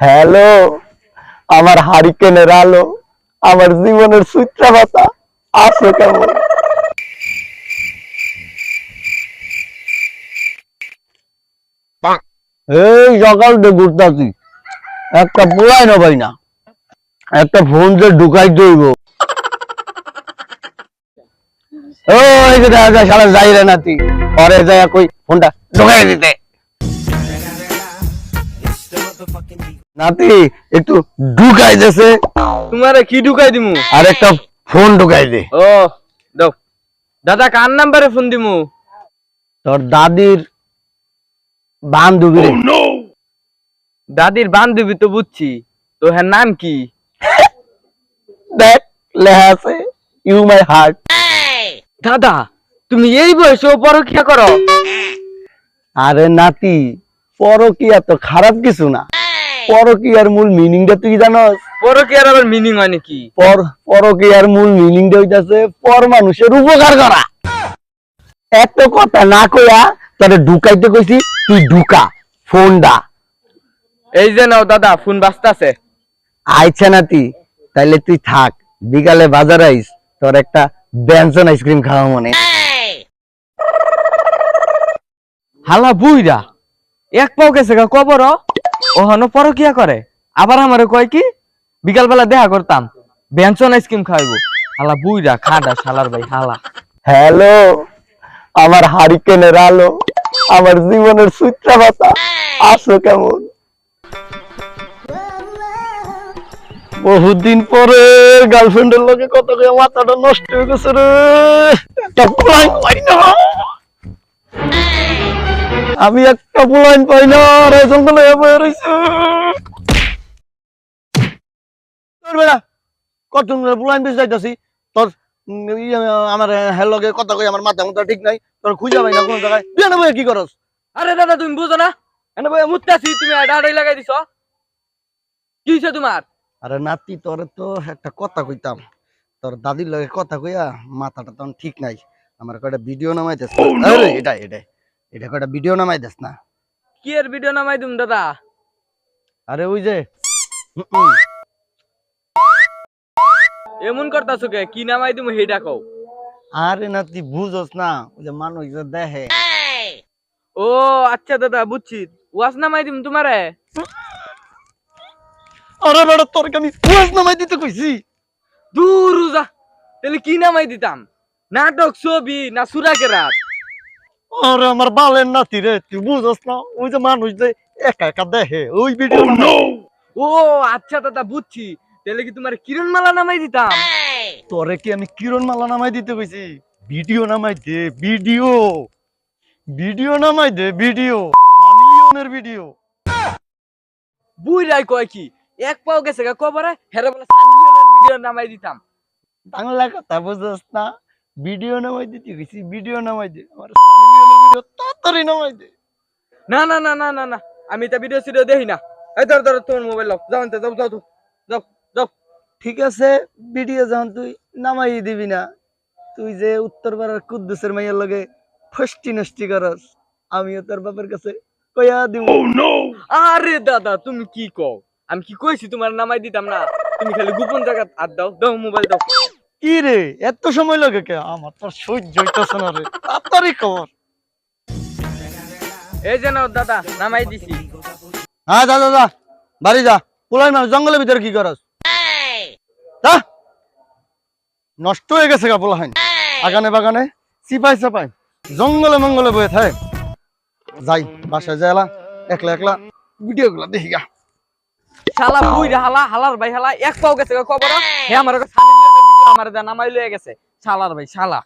Hello, আমার হারিকেনের আলো, আমার জীবনের সূত্রাপাতা আছো কেমন? এই সকাল ঘুরতাছি। একটা না ভাই না, একটা ফোন যে ঢুকাই দইব। ও, এই যে দেখা যায় সারা যাই রে নাতি। পরে যায় কই ফোনটা ঢুকাই দিতে। নাতি একটু ঢুকাই দেছে। তোমারে কি ঢুকাই দিমু? আর একটা ফোন ঢুকাই দে। ও দাও। দাদা কার নাম্বারে ফোন দিমু? তোর দাদির বান্ধবী রে। দাদির বান্ধবী তো বুঝছি। তো হ্যাঁ নাম কি? দেখ লেখা আছে ইউ মাই হার্ট দাদা তুমি এই বয়সে পরীক্ষা করো? আরে নাতি পরকিয়া তো খারাপ কিছু না। পরকিয়ার মূল মিনিংটা তুই জানস? পরকিয়ার আবার মিনিং হয় নাকি? পর পরকিয়ার মূল মিনিংটা হইতাছে পর মানুষের উপকার করা। এত কথা না কইয়া তোরে ঢুকাইতে কইছি তুই ঢুকা ফোন দা। এই যে নাও দাদা ফোন বাজতাছে। আইছে নাতি তাইলে তুই থাক বিকালে বাজার আইস তোর একটা ব্যঞ্জন আইসক্রিম খাওয়া মনে। হালা বুইরা এক পাও গেছে কবর ওহনো পরকিয়া করে। আবার আমারে কয় কি? বিকাল বেলা দেখা করতাম। ব্যঞ্জন আইসক্রিম খাইবো। হালা বুইরা খাডা শালার ভাই হালা। হ্যালো আমার হারিকেনের আলো আমার জীবনের সূত্রাপাতা আছো কেমন? বহুদিন পরে গার্লফ্রেন্ডের লগে কত করে মাথাটা নষ্ট হয়ে গেছে রে। আমি একটা পোলাইন পাই না রইছে। তোর বেড়া কত পোলাইন বেশি যাইতাছি। তোর আমার হের লগে কথা কই আমার মাথা মাথা ঠিক নাই। তোর খুঁজে পাই না কোন জায়গায়। বইয়া কি করস? আরে দাদা তুমি বুঝো না? এনে মুত্তাছি তুমি আড়াই লাগাই দিছ। কি হইছে তোমার? আরে নাতি তোরে তো একটা কথা কইতাম। তোর দাদির লগে কথা কইয়া মাথাটা তখন ঠিক নাই। আমার কয়টা ভিডিও নামাই দেস আরে এটা এটা ভিডিও নামাই দেস না। কি এর ভিডিও নামাই দিম দাদা? আরে ওই যে এমন করতাছো কে? কি নামাই দিম হেডা কও। আরে নাতি বুঝোস না ওই যে মানুষ যে দেখে। ও আচ্ছা দাদা বুঝছি। ওয়াজ নামাই দিম তোমারে। আরে বেটা তোর আমি পুয়াস নামাই দিতে কইছি? দূর যা তাহলে কি নামাই দিতাম? নাটক ছবি না সুরাকে রাত? আরে আমার বালের নাতি রে তুই বুঝোস না ওই যে মানুষ যে একা একা দেখে ওই ভিডিও ও আচ্ছা দাদা বুঝছি। তাহলে কি তোমার কিরণ মালা নামাই দিতাম? তোরে কি আমি কিরণ মালা নামাই দিতে কইছি? ভিডিও নামাই দে ভিডিও ভিডিও নামাই দে ভিডিও সানি লিওনের ভিডিও বুইরাই কয় কি এক পাও গেছে গা কবরে হেরে বলে সানলিয়নের ভিডিও নামাই দিতাম। বাংলা কথা বুঝছস না ভিডিও নামাই দিতে কইছি ভিডিও নামাই দে আমার তাড়াতাড়ি নামাই দে। না না না না না না। আমি তা ভিডিও সিডিও দেখি না। এই ধর ধর তোমার মোবাইল লাও যাও যাও যাও যাও, যাও যাও। ঠিক আছে ভিডিও যখন তুই নামাই দিবি না তুই যে উত্তর পাড়ার কুদ্দুসের মাইয়ের লগে ফষ্টি নষ্টি করস আমিও তোর বাপের কাছে কইয়া দিব আরে দাদা তুমি কি কও? আমি কি কইছি তোমার নামাই দিতাম না? তুমি খালি গোপন জায়গা হাত দাও দাও মোবাইল দাও। কি রে এত সময় লাগে কে? আমার তো সহ্য হইতাছে না রে। তাড়াতাড়ি কর। এই যে নাও দাদা নামাই দিছি। হ্যাঁ যা বাড়ি যা। পুলাই মানুষ জঙ্গলের ভিতরে কি করস? যা। নষ্ট হয়ে গেছে গা পোলাহাইন আগানে বাগানে সিপাই চাপাই জঙ্গলে মঙ্গলে বয়ে থাকে। যাই বাসায় যাইলা একলা একলা ভিডিও গুলা দেখি গা। শালা বুইরা হালা হালার ভাই হালা এক পাও গেছে গা কবর হে আমার ভিডিও আমার দা নামাই লয়ে গেছে। শালার ভাই শালা।